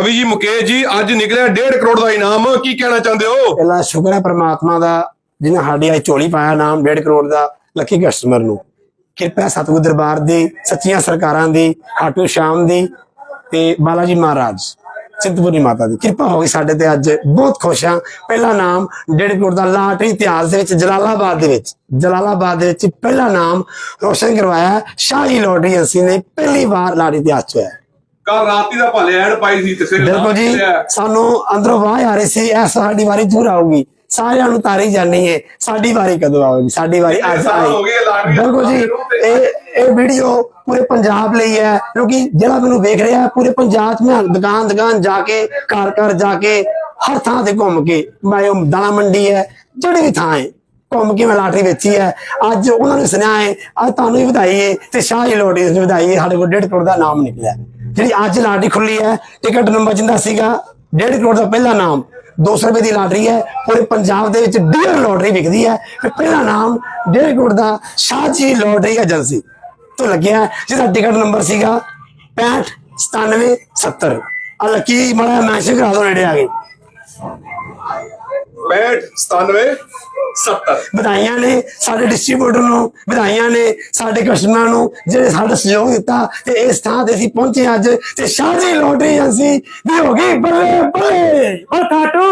ਕਵੀ ਜੀ, ਮੁਕੇਸ਼ ਜੀ, ਅੱਜ ਨਿਕਲਿਆ 1.5 ਕਰੋੜ ਦਾ ਇਨਾਮ, ਕੀ ਕਹਿਣਾ ਚਾਹੁੰਦੇ ਹੋ? ਪਹਿਲਾਂ ਸ਼ੁਕਰ ਹੈ ਪ੍ਰਮਾਤਮਾ ਦਾ, ਜਿਹਨੇ ਸਾਡੀ ਅੱਜ ਝੋਲੀ ਪਾਇਆ ਨਾਮ 1.5 ਕਰੋੜ ਦਾ ਲੱਕੀ ਕਸਟਮਰ ਨੂੰ। ਕਿਰਪਾ ਸਤਿਗੁਰ ਦਰਬਾਰ ਦੀ, ਸੱਚੀਆਂ ਸਰਕਾਰਾਂ ਦੀ, ਆਟੋ ਸ਼ਾਮ ਦੀ ਤੇ ਬਾਲਾ ਜੀ ਮਹਾਰਾਜ, ਚਿੰਤਪੁਰਨੀ ਮਾਤਾ ਦੀ। ਕਿਰਪਾ ਹੋ ਗਈ ਸਾਡੇ ਤੇ ਅੱਜ, ਬਹੁਤ ਖੁਸ਼ ਹਾਂ। ਪਹਿਲਾ ਨਾਮ 1.5 ਕਰੋੜ ਦਾ ਲਾਟਰੀ ਇਤਿਹਾਸ ਦੇ ਵਿੱਚ, ਜਲਾਲਾਬਾਦ ਦੇ ਵਿੱਚ। ਜਲਾਲਾਬਾਦ ਦੇ ਵਿੱਚ ਪਹਿਲਾ ਨਾਮ ਰੋਸ਼ਨ ਕਰਵਾਇਆ, ਸ਼ਾਹੀ ਲੋਟਰੀ ਅਸੀਂ ਨੇ ਪਹਿਲੀ ਵਾਰ ਲਾਟਰੀ ਇਤਿਹਾਸ ਚ ਹੋਇਆ। ਕੱਲ ਰਾਤੀ ਦਾ ਭਾਲੇ ਐਡ ਪਾਈ ਸੀ ਤੇ ਬਿਲਕੁਲ ਜੀ ਸਾਨੂੰ ਅੰਦਰੋਂ ਆਵਾਜ਼ ਆ ਰਹੀ ਸੀ ਇਹ ਸਾਡੀ ਵਾਰੀ ਜ਼ਰੂਰ ਆਊਗੀ। ਸਾਰਿਆਂ ਨੂੰ ਤਾਰੀ ਜਾਣੀ ਹੈ ਸਾਡੀ ਵਾਰੀ ਕਦੋਂ ਆਊਗੀ? ਸਾਡੀ ਵਾਰੀ ਅੱਜ ਆਈ। ਬਿਲਕੁਲ ਜੀ ਇਹ ਇਹ ਵੀਡੀਓ ਪੂਰੇ ਪੰਜਾਬ ਲਈ ਹੈ ਕਿਉਂਕਿ ਜਿਹੜਾ ਮੈਨੂੰ ਵੇਖ ਰਿਹਾ ਪੂਰੇ ਪੰਜਾਬ 'ਚ ਮੈਂ ਦੁਕਾਨ ਦੁਕਾਨ ਜਾ ਕੇ ਘਰ ਘਰ ਜਾ ਕੇ ਹਰ ਥਾਂ ਤੇ ਘੁੰਮ ਕੇ ਮੈਂ ਉਹ ਦਾਣਾ ਮੰਡੀ ਹੈ ਜਿਹੜੀ ਵੀ ਥਾਂ ਹੈ ਘੁੰਮ ਕੇ ਮੈਂ ਲਾਟਰੀ ਵੇਚੀ ਹੈ। ਅੱਜ ਉਹਨਾਂ ਨੇ ਸੁਣਿਆ ਹੈ ਅੱਜ ਤੁਹਾਨੂੰ ਵੀ ਵਧਾਈ ਹੈ ਤੇ ਸ਼ਾਹੀ ਲੋਟਰੀ ਦੀ ਵਧਾਈ ਹੈ ਸਾਡੇ ਕੋਲ 1.5 ਕਰੋੜ ਦਾ ਨਾਮ ਨਿਕਲਿਆ। ਜਿਹੜੀ ਅੱਜ ਲਾਟਰੀ ਖੁੱਲੀ ਹੈ, ਟਿਕਟ ਨੰਬਰ ਜਿੰਦਾ ਸੀਗਾ 1.5 ਕਰੋੜ ਦਾ ਪਹਿਲਾ ਨਾਮ 200 ਰੁਪਏ ਦੀ ਲਾਟਰੀ ਹੈ, ਪੂਰੇ ਪੰਜਾਬ ਦੇ ਵਿੱਚ ਡੀਅਰ ਲੋਟਰੀ ਵਿਕਦੀ ਹੈ ਤੇ ਪਹਿਲਾ ਨਾਮ 1.5 ਕਰੋੜ ਦਾ ਸ਼ਾਹਜੀ ਲੋਟਰੀ ਏਜੰਸੀ ਤੋਂ ਲੱਗਿਆ, ਜਿਹਦਾ ਟਿਕਟ ਨੰਬਰ ਸੀਗਾ 65 97 70 ਆ ਲੱਕੀ ਮੜਾ ਮੈਂਸ਼ਨ ਕਰਾ ਦੋ ਨੇੜੇ ਆ ਗਏ 65 97 70 ਵਧਾਈਆਂ ਨੇ ਸਾਡੇ ਡਿਸਟ੍ਰੀਬਿਊਟਰ ਨੂੰ ਵਧਾਈਆਂ ਨੇ ਸਾਡੇ ਕਸਟਮਰਾਂ ਨੂੰ ਜਿਹੜੇ ਸਾਡਾ ਸਹਿਯੋਗ ਦਿੱਤਾ ਤੇ ਇਸ ਥਾਂ ਤੇ ਅਸੀਂ ਪਹੁੰਚੇ ਅੱਜ ਤੇ ਸ਼ਾਦੀ ਲੋਟਰੀ ਏਜੰਸੀ ਦੀ ਹੋ ਗਈ ਬੱਲੇ ਬੱਲੇ। ਉਹ ਟਾਟੂ